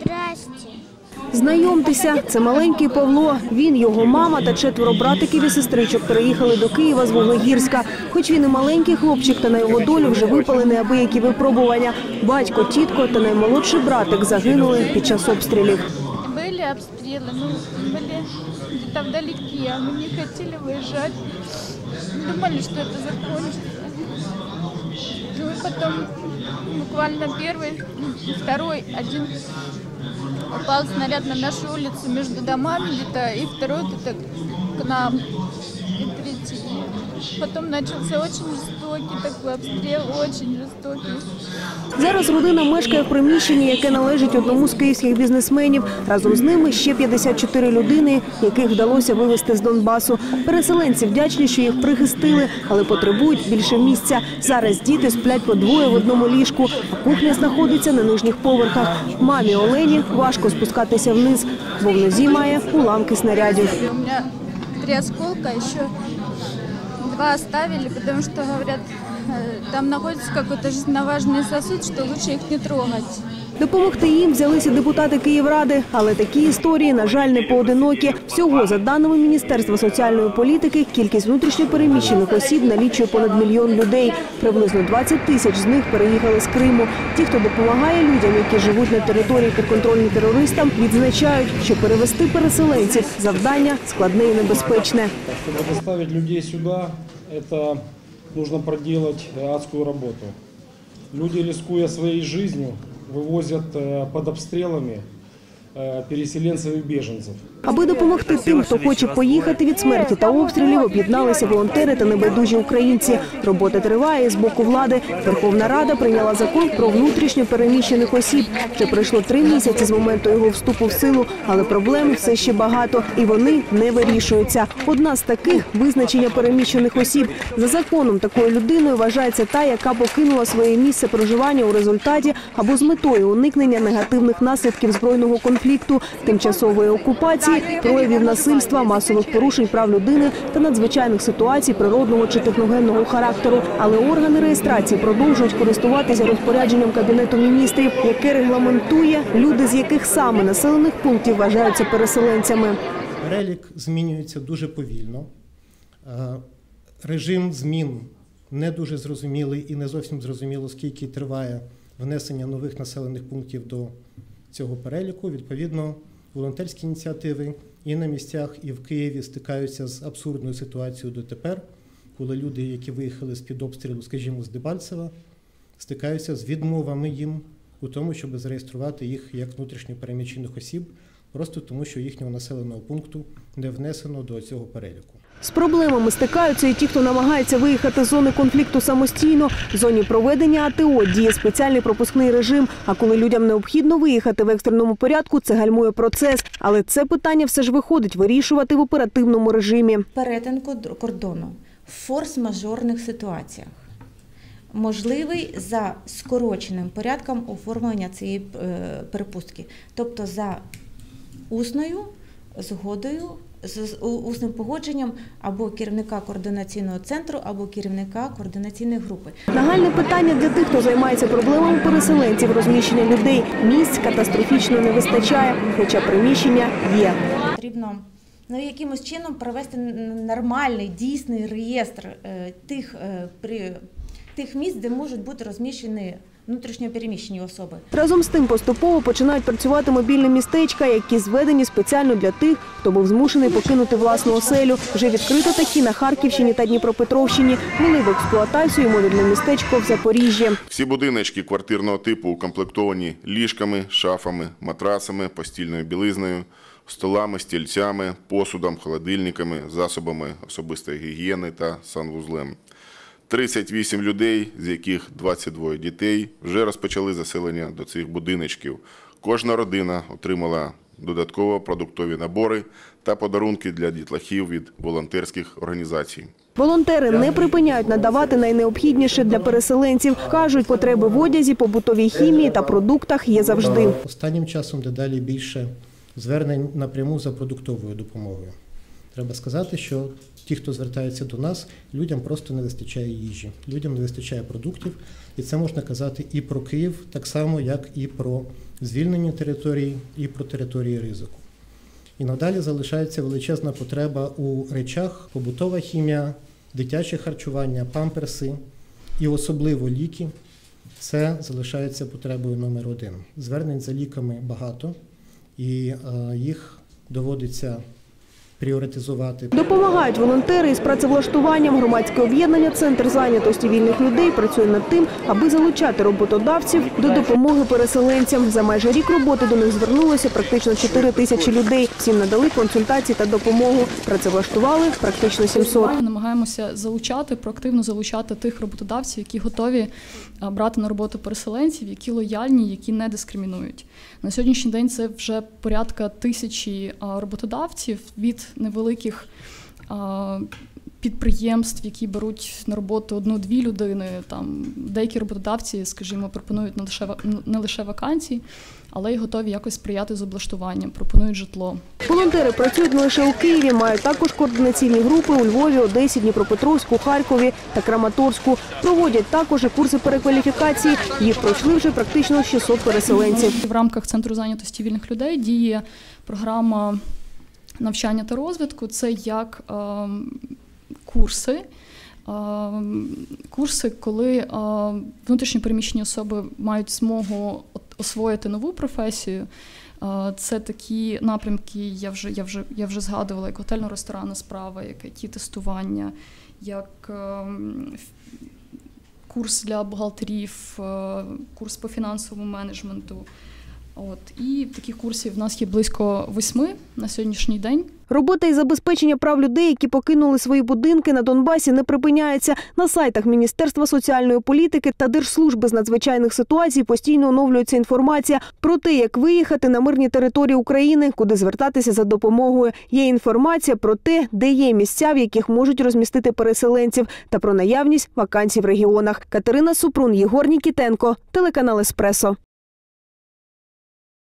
Здрасте. Знайомтеся, це маленький Павло. Він, його мама та четверо братиків і сестричок переїхали до Києва з Вуглегірська. Хоч він і маленький хлопчик, та на його долю вже випали неабиякі випробування. Батько, тітко та наймолодший братик загинули під час обстрілів. Были обстрелы, ну, были где-то вдалеке, а мы не хотели выезжать. Думали, что это закончится. И потом буквально первый, второй, один упал снаряд на нашу улицу между домами где-то, и второй где-то к нам. Потом начался очень жестокий такой обстрел, очень жестокий. Зараз родина мешкає в приміщенні, яке належить одному з київських бізнесменів. Разом з ними ще 54 людини, яких вдалося вивезти з Донбасу. Переселенці вдячні, що їх прихистили, але потребують більше місця. Зараз діти сплять по двоє в одному ліжку, а кухня знаходиться на нижніх поверхах. Мамі Олені важко спускатися вниз, бо в нозі має уламки снарядів. У меня три осколка, еще два оставили, потому что, говорят, э, там находится какой-то жизненно важный сосуд, что лучше их не трогать. Допомогти їм взялися депутати Київради, але такі історії, на жаль, не поодинокі. Всього, за даними Міністерства соціальної політики, кількість внутрішньопереміщених осіб налічує понад мільйон людей. Приблизно 20 тисяч з них переїхали з Криму. Ті, хто допомагає людям, які живуть на території підконтрольній терористам, відзначають, що перевести переселенців завдання складне і небезпечне. Чтобы доставить людей сюда, это нужно проделать э, адскую работу. Люди, рискуя своей жизнью, вывозят э, под обстрелами э, переселенцев и беженцев. Аби допомогти тим, хто хоче поїхати від смерті та обстрілів, об'єдналися волонтери та небайдужі українці. Робота триває з боку влади. Верховна Рада прийняла закон про внутрішньо переміщених осіб. Вже пройшло три місяці з моменту його вступу в силу, але проблем все ще багато, і вони не вирішуються. Одна з таких визначення переміщених осіб. За законом такою людиною вважається та, яка покинула своє місце проживання у результаті або з метою уникнення негативних наслідків збройного конфлікту, тимчасової окупації, проявів насильства, масових порушень прав людини та надзвичайних ситуацій природного чи техногенного характеру. Але органи реєстрації продовжують користуватися розпорядженням кабінету міністрів, яке регламентує люди, з яких саме населених пунктів вважаються переселенцями. Перелік змінюється дуже повільно. Е, Режим змін не дуже зрозумілий і не зовсім зрозуміло, скільки триває внесення нових населених пунктів до цього переліку. Відповідно, волонтерські ініціативи і на місцях, і в Києві стикаються з абсурдною ситуацією дотепер, коли люди, які виїхали з-під обстрілу, скажімо, з Дебальцева, стикаються з відмовами їм у тому, щоб зареєструвати їх як внутрішньо переміщених осіб, просто тому, що їхнього населеного пункту не внесено до цього переліку. З проблемами стикаються і ті, хто намагається виїхати з зони конфлікту самостійно. В зоні проведення АТО діє спеціальний пропускний режим. А коли людям необхідно виїхати в екстреному порядку, це гальмує процес. Але це питання все ж виходить вирішувати в оперативному режимі. перетин кордону в форс-мажорних ситуаціях можливий за скороченим порядком оформлення цієї е, перепустки, тобто за усною згодою. З усним погодженням або керівника координаційного центру, або керівника координаційної групи. Нагальне питання для тих, хто займається проблемами переселенців, розміщення людей. Місць катастрофічно не вистачає, хоча приміщення є. Потрібно ну, якимось чином провести нормальний дійсний реєстр е, тих, е, при, тих місць, де можуть бути розміщені внутрішньо переміщені особи. Разом з тим поступово починають працювати мобільні містечка, які зведені спеціально для тих, хто був змушений покинути власну оселю. Вже відкрито такі на Харківщині та Дніпропетровщині. Вели в експлуатацію модульне містечко в Запоріжжі. Всі будиночки квартирного типу укомплектовані ліжками, шафами, матрасами, постільною білизною, столами, стільцями, посудом, холодильниками, засобами особистої гігієни та санвузлем. 38 людей, з яких 22 дітей, вже розпочали заселення до цих будиночків. Кожна родина отримала додатково продуктові набори та подарунки для дітлахів від волонтерських організацій. Волонтери не припиняють надавати найнеобхідніше для переселенців. кажуть, потреби в одязі, побутовій хімії та продуктах є завжди. Останнім часом дедалі більше звернень напряму за продуктовою допомогою. Треба сказати, що ті, хто звертаються до нас, людям просто не вистачає їжі, людям не вистачає продуктів, і це можна казати і про Київ, так само, як і про звільнені території, і про території ризику. І надалі залишається величезна потреба у речах, побутова хімія, дитяче харчування, памперси і особливо ліки. Це залишається потребою номер один. Звернень за ліками багато, і е, їх доводиться пріоритизувати. Допомагають волонтери із працевлаштуванням. Громадське об'єднання Центр зайнятості вільних людей працює над тим, аби залучати роботодавців до допомоги переселенцям. За майже рік роботи до них звернулося практично 4 тисячі людей. Всім надали консультації та допомогу. Працевлаштували практично 700. Намагаємося залучати, проактивно залучати тих роботодавців, які готові брати на роботу переселенців, які лояльні, які не дискримінують. На сьогоднішній день це вже порядка тисячі роботодавців від невеликих. а, Підприємств, які беруть на роботу одну-дві людини, там деякі роботодавці, скажімо, пропонують не лише не лише вакансії, але й готові якось сприяти з облаштуванням, пропонують житло. Волонтери працюють не лише у Києві, мають також координаційні групи у Львові, Одесі, Дніпропетровську, Харкові та Краматорську. Проводять також і курси перекваліфікації. Їх пройшли вже практично 600 переселенців. В рамках центру зайнятості вільних людей діє програма навчання та розвитку. Це як ем, курси. ем, Курси, коли е, внутрішньо переміщені особи мають змогу освоїти нову професію. Е, Це такі напрямки, я вже, я вже, я вже згадувала, як готельно-ресторанна справа, як ті тестування, як ем, курс для бухгалтерів, е, курс по фінансовому менеджменту. От і таких курсів в нас є близько восьми на сьогоднішній день. Робота із забезпечення прав людей, які покинули свої будинки на Донбасі, не припиняється. На сайтах Міністерства соціальної політики та Держслужби з надзвичайних ситуацій постійно оновлюється інформація про те, як виїхати на мирні території України, куди звертатися за допомогою. Є інформація про те, де є місця, в яких можуть розмістити переселенців, та про наявність вакансій в регіонах. Катерина Супрун, Єгор Нікітенко, телеканал Еспресо.